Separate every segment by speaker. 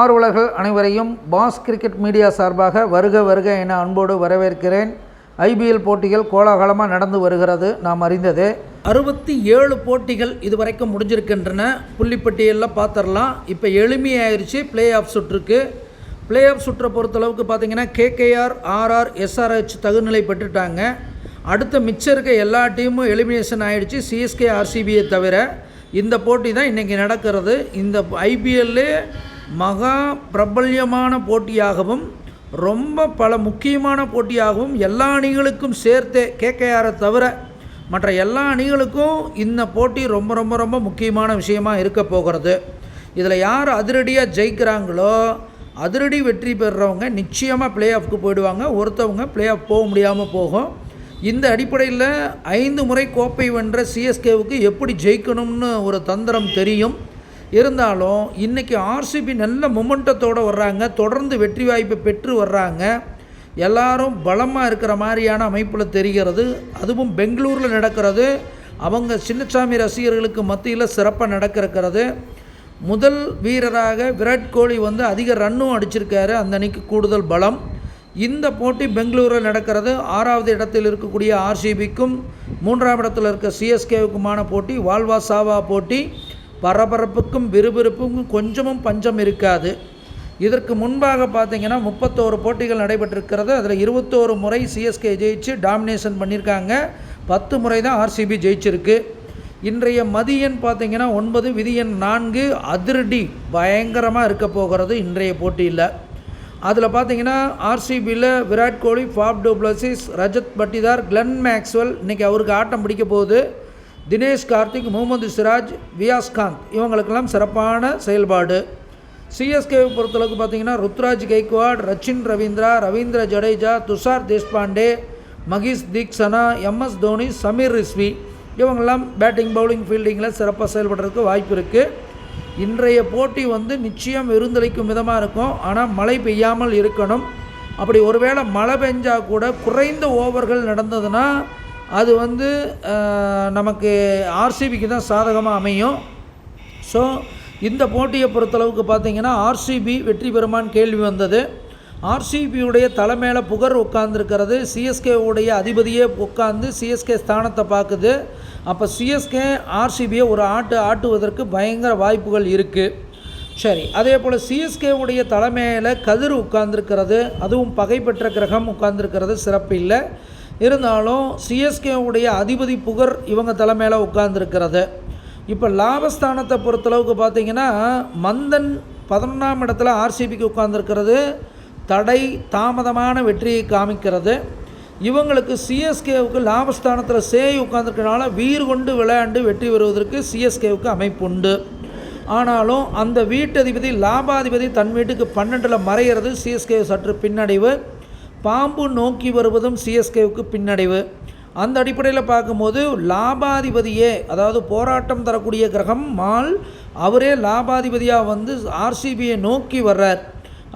Speaker 1: ஆர்வலர்கள் அனைவரையும் pass cricket media சார்பாக வருக வருக என அன்போடு வரவேற்கிறேன். ஐபிஎல் போட்டிகள் கோலாகலமாக நடந்து வருகிறது. நாம் அறிந்தது. அறுபத்தி ஏழு போட்டிகள் இதுவரைக்கும் முடிஞ்சிருக்கின்றன. புள்ளிப்பட்டியலில் பார்த்துடலாம் இப்போ எளிமையாயிருச்சு. பிளே ஆஃப் சுற்றுக்கு. பிளே ஆஃப் சுற்றை பொறுத்தளவுக்கு பார்த்தீங்கன்னா கேகேஆர் ஆர்ஆர் எஸ்ஆர்ஹெச் தகுநிலை பெற்றுட்டாங்க. அடுத்த மிச்சம் இருக்க எல்லா டீமும் எலிமினேஷன் ஆகிடுச்சு சிஎஸ்கே ஆர்சிபியை தவிர இந்த போட்டி தான் இன்றைக்கி நடக்கிறது. இந்த ஐபிஎல்லே மகா பிரபல்யமான போட்டியாகவும் ரொம்ப பல முக்கியமான போட்டியாகவும் எல்லா அணிகளுக்கும் சேர்த்தே கேகேஆரை தவிர மற்ற எல்லா அணிகளுக்கும் இந்த போட்டி ரொம்ப ரொம்ப ரொம்ப முக்கியமான விஷயமாக இருக்க போகிறது. இதில் யார் அதிரடியாக ஜெயிக்கிறாங்களோ அதிரடி வெற்றி பெறுறவங்க நிச்சயமாக பிளே ஆஃப்க்கு போயிடுவாங்க. ஒருத்தவங்க பிளே ஆஃப் போக முடியாமல் போகும். இந்த அடிப்படையில் ஐந்து முறை கோப்பை வென்ற சிஎஸ்கேவுக்கு எப்படி ஜெயிக்கணும்னு ஒரு தந்திரம் தெரியும். இருந்தாலும் இன்றைக்கி ஆர்சிபி நல்ல மொமெண்டத்தோடு வர்றாங்க. தொடர்ந்து வெற்றி வாய்ப்பை பெற்று வர்றாங்க. எல்லாரும் பலமாக இருக்கிற மாதிரியான அமைப்பில் தெரிகிறது. அதுவும் பெங்களூரில் நடக்கிறது. அவங்க சின்னசாமி ரசிகர்களுக்கு மத்தியில் சிறப்பாக நடக்கிறது முதல் வீரராக விராட் கோலி வந்து அதிக ரன்னும் அடிச்சிருக்காரு. அந்த அணிக்கு கூடுதல் பலம். இந்த போட்டி பெங்களூரில் நடக்கிறது. ஆறாவது இடத்தில் இருக்கக்கூடிய ஆர்சிபிக்கும் மூன்றாம் இடத்தில் இருக்க சிஎஸ்கேவுக்குமான போட்டி வால்வா சாவா போட்டி. பரபரப்புக்கும் விறுவிறுப்புக்கும் கொஞ்சமும் பஞ்சம் இருக்காது. இதற்கு முன்பாக பார்த்தீங்கன்னா முப்பத்தோரு போட்டிகள் நடைபெற்றிருக்கிறது. அதில் இருபத்தோரு முறை சிஎஸ்கே ஜெயிச்சு டாமினேஷன் பண்ணியிருக்காங்க. பத்து முறை தான் ஆர்சிபி ஜெயிச்சிருக்கு. இன்றைய மதியன் பார்த்தீங்கன்னா ஒன்பது விதியன் நான்கு. அதிரடி பயங்கரமாக இருக்க போகிறது இன்றைய போட்டியில். அதில் பார்த்தீங்கன்னா ஆர்சிபியில் Virat Kohli Faf du Plessis Rajat Patidar Glenn Maxwell இன்றைக்கி அவருக்கு ஆட்டம் பிடிக்க போகுது. தினேஷ் கார்த்திக் முகமது சிராஜ் வியாஸ்காந்த் இவங்களுக்கெல்லாம் சிறப்பான செயல்பாடு. சிஎஸ்கேவை பொறுத்தளவுக்கு பார்த்தீங்கன்னா ருத்ராஜ் கெய்க்வாட் ரச்சின் ரவீந்திரா ரவீந்திர ஜடேஜா துஷார் தேஷ்பாண்டே மகேஷ் தீக்ஷனா எம்எஸ் தோனி சமீர் ரிஸ்வி. இவங்கெல்லாம் பேட்டிங் பவுலிங் ஃபீல்டிங்கில் சிறப்பாக செயல்படுறதுக்கு வாய்ப்பு இருக்குது இன்றைய போட்டி வந்து நிச்சயம் விருந்தளிக்கும் விதமாக இருக்கும். ஆனால் மழை பெய்யாமல் இருக்கணும். அப்படி ஒருவேளை மழை பெஞ்சால் கூட குறைந்த ஓவர்கள் நடந்ததுன்னா அது வந்து நமக்கு ஆர்சிபிக்கு தான் சாதகமாக அமையும். ஸோ இந்த போட்டியை பொறுத்தளவுக்கு பார்த்திங்கன்னா ஆர்சிபி வெற்றி பெறுமான்னு கேள்வி வந்தது. ஆர்சிபியுடைய தலைமையில் புகர் உட்கார்ந்துருக்கிறது. சிஎஸ்கேவுடைய அதிபதியே உட்காந்து சிஎஸ்கே ஸ்தானத்தை பார்க்குது அப்போ சிஎஸ்கே ஆர்சிபியை ஒரு ஆட்டு ஆட்டுவதற்கு பயங்கர வாய்ப்புகள் இருக்குது சரி அதே போல் சிஎஸ்கேவுடைய தலைமையில் கதிர் உட்கார்ந்துருக்கிறது. அதுவும் பகைப்பற்ற கிரகம் உட்கார்ந்துருக்கிறது. சிறப்பு இல்லை. இருந்தாலும் சிஎஸ்கேவுடைய அதிபதி புகர் இவங்க தலைமையில் உட்கார்ந்துருக்கிறது. இப்போ லாபஸ்தானத்தை பொறுத்தளவுக்கு பார்த்திங்கன்னா மந்தன் பதினொன்றாம் இடத்துல ஆர்சிபிக்கு உட்கார்ந்துருக்கிறது. தடை தாமதமான வெற்றியை காமிக்கிறது. இவங்களுக்கு சிஎஸ்கேவுக்கு லாபஸ்தானத்தில் சேய் உட்காந்துருக்கனால வீர் கொண்டு விளையாண்டு வெற்றி பெறுவதற்கு சிஎஸ்கேவுக்கு அமைப்பு உண்டு. ஆனாலும் அந்த வீட்டதிபதி லாபாதிபதி தன் வீட்டுக்கு பன்னெண்டில் மறைகிறது சிஎஸ்கே சற்று பின்னடைவு. பாம்பு நோக்கி வருவதும் சிஎஸ்கேவுக்கு பின்னடைவு. அந்த அடிப்படையில் பார்க்கும்போது லாபாதிபதியே அதாவது போராட்டம் தரக்கூடிய கிரகம் மால் அவரே லாபாதிபதியாக வந்து ஆர்சிபியை நோக்கி வர்றார்.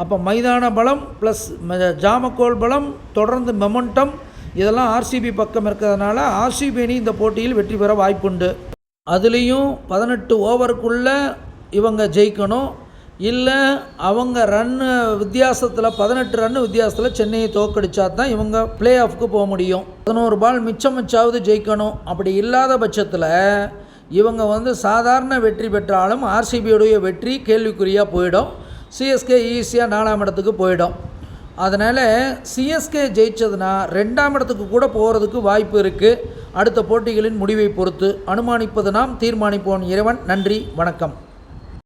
Speaker 1: அப்போ மைதான பலம் ப்ளஸ் ஜாமக்கோல் பலம் தொடர்ந்து மெமண்டம் இதெல்லாம் ஆர்சிபி பக்கம் இருக்கிறதுனால ஆர்சிபி அணி இந்த போட்டியில் வெற்றி பெற வாய்ப்புண்டு. அதுலேயும் பதினெட்டு ஓவருக்குள்ளே இவங்க ஜெயிக்கணும். இல்லை அவங்க ரன்னு வித்தியாசத்தில் பதினெட்டு ரன்னு வித்தியாசத்தில் சென்னையை தோக்கடிச்சா தான் இவங்க பிளே ஆஃப்க்கு போக முடியும். பதினோரு பால் மிச்சம் மிச்சாவது ஜெயிக்கணும். அப்படி இல்லாத பட்சத்தில் இவங்க வந்து சாதாரண வெற்றி பெற்றாலும் ஆர்சிபியுடைய வெற்றி கேள்விக்குறியாக போயிடும். சிஎஸ்கே ஈஸியாக நாலாம் இடத்துக்கு போயிடும். அதனால் சிஎஸ்கே ஜெயித்ததுன்னா ரெண்டாம் இடத்துக்கு கூட போகிறதுக்கு வாய்ப்பு இருக்குது அடுத்த போட்டிகளின் முடிவை பொறுத்து அனுமானிப்பது நாம் தீர்மானிப்போம். இறைவன் நன்றி வணக்கம்.